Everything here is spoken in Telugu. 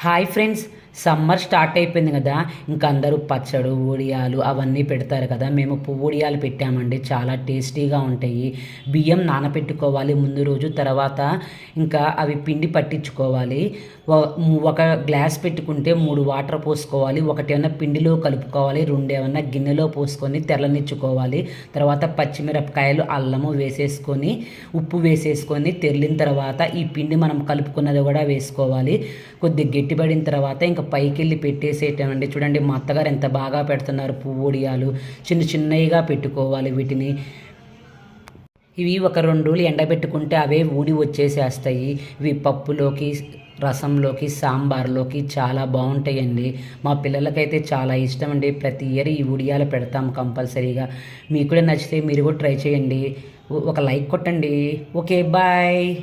హాయ్ ఫ్రెండ్స్ సమ్మర్ స్టార్ట్ అయిపోయింది కదా ఇంకా అందరూ పచ్చడు ఊడియాలు అవన్నీ పెడతారు కదా. మేము పువ్వుడియాలు పెట్టామండి చాలా టేస్టీగా ఉంటాయి. బియ్యం నానబెట్టుకోవాలి ముందు రోజు తర్వాత ఇంకా అవి పిండి పట్టించుకోవాలి. ఒక గ్లాస్ పెట్టుకుంటే మూడు వాటర్ పోసుకోవాలి ఒకటేమన్నా పిండిలో కలుపుకోవాలి రెండేమన్నా గిన్నెలో పోసుకొని తెల్లనిచ్చుకోవాలి. తర్వాత పచ్చిమిరపకాయలు అల్లము వేసేసుకొని ఉప్పు వేసేసుకొని తెరిలిన తర్వాత ఈ పిండి మనం కలుపుకున్నది కూడా వేసుకోవాలి. కొద్దిగా గట్టిపడిన తర్వాత ఇంకా పైకి వెళ్ళి పెట్టేసేటండి చూడండి మా అత్తగారు ఎంత బాగా పెడుతున్నారు పువ్వుడియాలు చిన్న చిన్నవిగా పెట్టుకోవాలి వీటిని. ఇవి ఒక రెండు రోజులు ఎండబెట్టుకుంటే అవే ఊడి వచ్చేసేస్తాయి. ఇవి పప్పులోకి రసంలోకి సాంబార్లోకి చాలా బాగుంటాయండి. మా పిల్లలకైతే చాలా ఇష్టం అండి ప్రతి ఇయర్ ఈ ఉడియాలు పెడతాం కంపల్సరీగా. మీకు కూడా నచ్చితే మీరు కూడా ట్రై చేయండి. ఒక లైక్ కొట్టండి. Okay bye.